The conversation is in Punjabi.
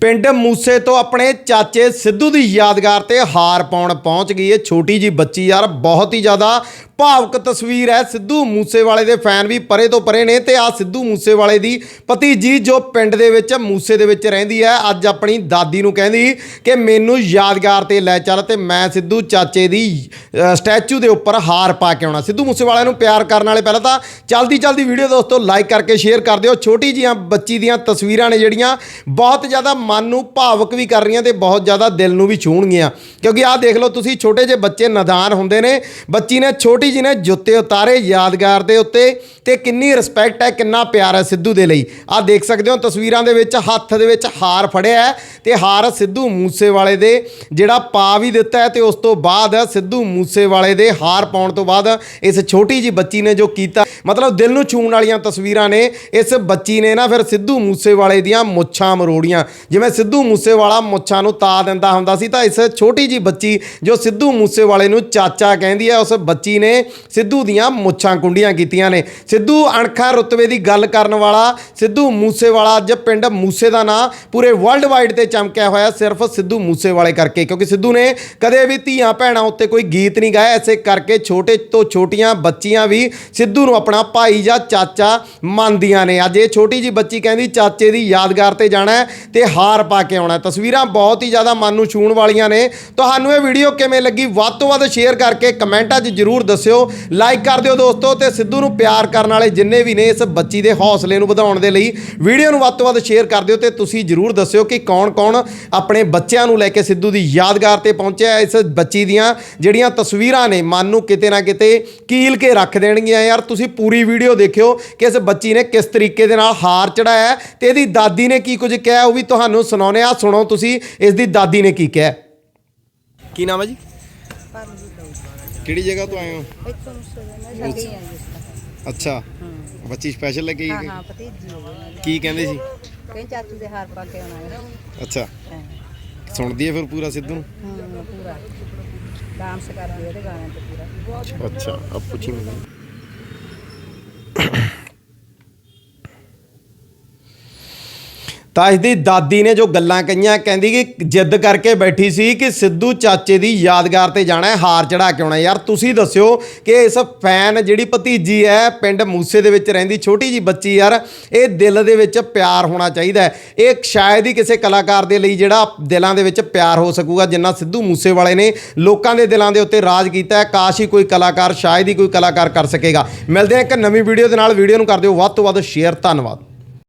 ਪਿੰਡ ਮੂਸੇ ਤੋਂ ਆਪਣੇ ਚਾਚੇ ਸਿੱਧੂ ਦੀ ਯਾਦਗਾਰ ਤੇ ਹਾਰ ਪਾਉਣ ਪਹੁੰਚ ਗਈ ਹੈ ਛੋਟੀ ਜੀ ਬੱਚੀ ਯਾਰ, ਬਹੁਤ ਹੀ ਜ਼ਿਆਦਾ ਭਾਵਕ ਤਸਵੀਰ ਹੈ। ਸਿੱਧੂ ਮੂਸੇਵਾਲੇ ਦੇ ਫੈਨ ਵੀ ਪਰੇ ਤੋਂ ਪਰੇ ਨੇ ਤੇ ਆ ਸਿੱਧੂ ਮੂਸੇਵਾਲੇ ਦੀ ਭਤੀਜੀ ਜੋ ਪਿੰਡ ਦੇ ਵਿੱਚ ਮੂਸੇ ਦੇ ਵਿੱਚ ਰਹਿੰਦੀ ਹੈ, ਅੱਜ ਆਪਣੀ ਦਾਦੀ ਨੂੰ ਕਹਿੰਦੀ ਕਿ ਮੈਨੂੰ ਯਾਦਗਾਰ ਤੇ ਲੈ ਚੱਲ ਤੇ ਮੈਂ ਸਿੱਧੂ ਚਾਚੇ ਦੀ ਸਟੈਚੂ ਦੇ ਉੱਪਰ ਹਾਰ ਪਾ ਕੇ ਆਉਣਾ। ਸਿੱਧੂ ਮੂਸੇਵਾਲੇ ਨੂੰ ਪਿਆਰ ਕਰਨ ਵਾਲੇ ਪਹਿਲਾਂ ਤਾਂ ਚਲਦੀ ਚਲਦੀ ਵੀਡੀਓ ਦੋਸਤੋ ਲਾਈਕ ਕਰਕੇ ਸ਼ੇਅਰ ਕਰ ਦਿਓ। ਛੋਟੀ ਜੀਆਂ ਬੱਚੀ ਦੀਆਂ ਤਸਵੀਰਾਂ ਨੇ ਜਿਹੜੀਆਂ ਬਹੁਤ ਜ਼ਿਆਦਾ ਮਨ ਨੂੰ ਭਾਵਕ ਵੀ ਕਰ ਰਹੀਆਂ ਤੇ ਬਹੁਤ ਜ਼ਿਆਦਾ ਦਿਲ ਨੂੰ ਵੀ ਛੂਹਣਗੀਆਂ। ਕਿਉਂਕਿ ਆਹ ਦੇਖ ਲਓ, ਤੁਸੀਂ ਛੋਟੇ ਜਿਹੇ ਬੱਚੇ ਨਦਾਨ ਹੁੰਦੇ ਨੇ। ਬੱਚੀ ਨੇ ਛੋਟੀ ਜੀ ਨੇ ਜੁੱਤੇ ਉਤਾਰੇ ਯਾਦਗਾਰ ਦੇ ਉੱਤੇ ਤੇ ਕਿੰਨੀ ਰਿਸਪੈਕਟ ਹੈ, ਕਿੰਨਾ ਪਿਆਰ ਹੈ ਸਿੱਧੂ ਦੇ ਲਈ। ਆਹ ਦੇਖ ਸਕਦੇ ਹੋ ਤਸਵੀਰਾਂ ਦੇ ਵਿੱਚ ਹੱਥ ਦੇ ਵਿੱਚ ਹਾਰ ਫੜਿਆ ਹੈ ਤੇ ਹਾਰ ਸਿੱਧੂ ਮੂਸੇਵਾਲੇ ਦੇ ਜਿਹੜਾ ਪਾ ਵੀ ਦਿੱਤਾ ਹੈ ਤੇ ਉਸ ਤੋਂ ਬਾਅਦ ਸਿੱਧੂ ਮੂਸੇਵਾਲੇ ਦੇ ਹਾਰ ਪਾਉਣ ਤੋਂ ਬਾਅਦ ਇਸ ਛੋਟੀ ਜੀ ਬੱਚੀ ਨੇ ਜੋ ਕੀਤਾ, ਮਤਲਬ ਦਿਲ ਨੂੰ ਛੂਹਣ ਵਾਲੀਆਂ ਤਸਵੀਰਾਂ ਨੇ, ਇਸ ਬੱਚੀ ਨੇ ਨਾ ਫਿਰ ਸਿੱਧੂ ਮੂਸੇਵਾਲੇ ਦੀਆਂ ਮੁੱਛਾਂ ਮਰੋੜੀਆਂ। ਜਿਵੇਂ ਸਿੱਧੂ ਮੂਸੇਵਾਲਾ ਮੁੱਛਾਂ ਨੂੰ ਤਾ ਦਿੰਦਾ ਹੁੰਦਾ ਸੀ ਤਾਂ ਇਸ ਛੋਟੀ ਜੀ ਬੱਚੀ ਜੋ ਸਿੱਧੂ ਮੂਸੇਵਾਲੇ ਨੂੰ ਚਾਚਾ ਕਹਿੰਦੀ ਹੈ, ਉਸ ਬੱਚੀ ਨੇ ਸਿੱਧੂ ਦੀਆਂ ਮੁੱਛਾਂ ਕੁੰਡੀਆਂ ਕੀਤੀਆਂ ਨੇ। ਸਿੱਧੂ ਅਣਖਾ ਰੁਤਬੇ ਦੀ ਗੱਲ ਕਰਨ ਵਾਲਾ, ਸਿੱਧੂ ਮੂਸੇਵਾਲਾ ਅੱਜ ਪਿੰਡ ਮੂਸੇ ਦਾ ਨਾਂ ਪੂਰੇ ਵਰਲਡ ਵਾਈਡ ਤੇ ਚਮਕਿਆ ਹੋਇਆ, ਸਿਰਫ ਸਿੱਧੂ ਮੂਸੇਵਾਲੇ ਕਰਕੇ, ਕਿਉਂਕਿ ਸਿੱਧੂ ਨੇ ਕਦੇ ਵੀ ਧੀਆਂ ਭੈਣਾਂ ਉੱਤੇ ਕੋਈ ਗੀਤ ਨਹੀਂ ਗਾਇਆ, ਐਸੇ ਕਰਕੇ ਛੋਟੇ ਤੋਂ ਛੋਟੀਆਂ ਬੱਚੀਆਂ ਵੀ ਸਿੱਧੂ ਨੂੰ ਆਪਣਾ ਭਾਈ ਜਾਂ ਚਾਚਾ ਮੰਨਦੀਆਂ ਨੇ। ਅੱਜ ਇਹ ਛੋਟੀ ਜੀ ਬੱਚੀ ਕਹਿੰਦੀ, ਚਾਚੇ ਦੀ ਯਾਦਗਾਰ ਤੇ ਜਾਣਾ ਤੇ ਹਾਰ ਪਾ ਕੇ ਆਉਣਾ ਤਸਵੀਰਾਂ ਬਹੁਤ ਹੀ ਜ਼ਿਆਦਾ ਮਨ ਨੂੰ ਛੂਹਣ ਵਾਲੀਆਂ ਨੇ। ਤੁਹਾਨੂੰ ਇਹ ਵੀਡੀਓ ਕਿਵੇਂ ਲੱਗੀ? ਵੱਧ ਤੋਂ ਵੱਧ ਸ਼ੇਅਰ ਕਰਕੇ ਕਮੈਂਟਾਂ 'ਚ ਜਰੂਰ ਦੱਸਿਓ। ਲਾਈਕ ਕਰ ਦਿਓ ਦੋਸਤੋ ਤੇ ਸਿੱਧੂ ਨੂੰ ਪਿਆਰ ਕਰਨ ਵਾਲੇ ਜਿੰਨੇ ਵੀ ਨੇ ਇਸ ਬੱਚੀ ਦੇ ਹੌਸਲੇ ਨੂੰ ਵਧਾਉਣ ਦੇ ਲਈ ਵੀਡੀਓ ਨੂੰ ਵੱਧ ਤੋਂ ਵੱਧ ਸ਼ੇਅਰ ਕਰ ਦਿਓ ਤੇ ਤੁਸੀਂ ਜਰੂਰ ਦੱਸਿਓ ਕਿ ਕੌਣ-ਕੌਣ ਆਪਣੇ ਬੱਚਿਆਂ ਨੂੰ ਲੈ ਕੇ ਸਿੱਧੂ ਦੀ ਯਾਦਗਾਰ ਤੇ ਪਹੁੰਚਿਆ ਇਸ ਬੱਚੀ ਦੀਆਂ ਜਿਹੜੀਆਂ ਤਸਵੀਰਾਂ ਨੇ। ਮਨ ਨੂੰ ਕਿਤੇ ਨਾ ਕਿਤੇ ਕੀਲ ਕੇ ਰੱਖ ਦੇਣਗੀਆਂ ਯਾਰ। ਤੁਸੀਂ ਪੂਰੀ ਵੀਡੀਓ ਦੇਖਿਓ ਕਿ ਇਸ ਬੱਚੀ ਨੇ ਕਿਸ ਤਰੀਕੇ ਦੇ ਨਾਲ ਹਾਰ ਚੜਾਇਆ ਹੈ ਤੇ ਇਹਦੀ ਦਾਦੀ ਨੇ ਕੀ ਕੁਝ ਕਿਹਾ ਉਹ ਵੀ ਤੁਹਾਨੂੰ ਸੁਣਾਉਣੇ ਆ ਸੁਣੋ ਤੁਸੀਂ, ਇਸ ਦੀ ਦਾਦੀ ਨੇ ਕੀ ਕਿਹਾ। ਕੀ ਨਾਮ ਹੈ ਜੀ? ਕਿਹੜੀ ਜਗ੍ਹਾ ਤੋਂ ਆਏ ਹੋ? ਇੱਥੋਂ ਮੁਸਲਮਾਨ ਲੱਗੇ ਆ ਜਿਸ ਤਰ੍ਹਾਂ। ਅੱਛਾ। ਬੱਚੀ ਸਪੈਸ਼ਲ ਲੈ ਕੇ? ਹਾਂ ਆਈ ਹਾਂ ਭਤੀਜੀ ਹੋ। ਗਈ ਕੀ ਕਹਿੰਦੇ ਸੀ? ਕਹੀਂ ਚਾਚੂ ਦੇ ਹਾਰ ਪਾ ਕੇ ਆਉਣਾ ਹੈ। ਅੱਛਾ। ਹਾਂ। ਸੁਣਦੀ ਹੈ ਫਿਰ ਪੂਰਾ ਸਿੱਧੂ ਨੂੰ? ਹੂੰ, ਪੂਰਾ। ਡਾਂਸ ਕਰਦੀ ਇਹਦੇ ਗਾਣਿਆਂ ਤੇ ਪੂਰਾ। ਅੱਛਾ ਅਬ ਪੁੱਛੀ ਮੈਨੂੰ। ਤਾਂ ਇਸਦੀ ਦਾਦੀ ਨੇ ਜੋ ਗੱਲਾਂ ਕਹੀਆਂ, ਕਹਿੰਦੀ ਕਿ ਜਿੱਦ ਕਰਕੇ ਬੈਠੀ ਸੀ ਕਿ ਸਿੱਧੂ ਚਾਚੇ ਦੀ ਯਾਦਗਾਰ ਤੇ ਜਾਣਾ ਹੈ, ਹਾਰ ਚੜਾ ਕੇ ਆਉਣਾ ਯਾਰ, ਤੁਸੀਂ ਦੱਸਿਓ ਕਿ ਇਸ ਫੈਨ ਜਿਹੜੀ ਭਤੀਜੀ ਹੈ, ਪਿੰਡ ਮੂਸੇ ਦੇ ਵਿੱਚ ਰਹਿੰਦੀ, ਛੋਟੀ ਜੀ ਬੱਚੀ ਯਾਰ, ਇਹ ਦਿਲ ਦੇ ਵਿੱਚ ਪਿਆਰ ਹੋਣਾ ਚਾਹੀਦਾ ਹੈ। ਇਹ ਸ਼ਾਇਦ ਹੀ ਕਿਸੇ ਕਲਾਕਾਰ ਦੇ ਲਈ ਜਿਹੜਾ ਦਿਲਾਂ ਦੇ ਵਿੱਚ ਪਿਆਰ ਹੋ ਸਕੂਗਾ, ਜਿੰਨਾ ਸਿੱਧੂ ਮੂਸੇ ਵਾਲੇ ਨੇ ਲੋਕਾਂ ਦੇ ਦਿਲਾਂ ਦੇ ਉੱਤੇ ਰਾਜ ਕੀਤਾ ਹੈ। ਕਾਸ਼ ਹੀ ਕੋਈ ਕਲਾਕਾਰ, ਸ਼ਾਇਦ ਹੀ ਕੋਈ ਕਲਾਕਾਰ ਕਰ ਸਕੇਗਾ। ਮਿਲਦੇ ਹਾਂ ਇੱਕ ਨਵੀਂ ਵੀਡੀਓ ਦੇ ਨਾਲ। ਵੀਡੀਓ ਨੂੰ ਕਰ ਦਿਓ। ਵੱਧ ਤੋਂ ਵੱਧ ਸ਼ੇਅਰ ਧੰਨਵਾਦ।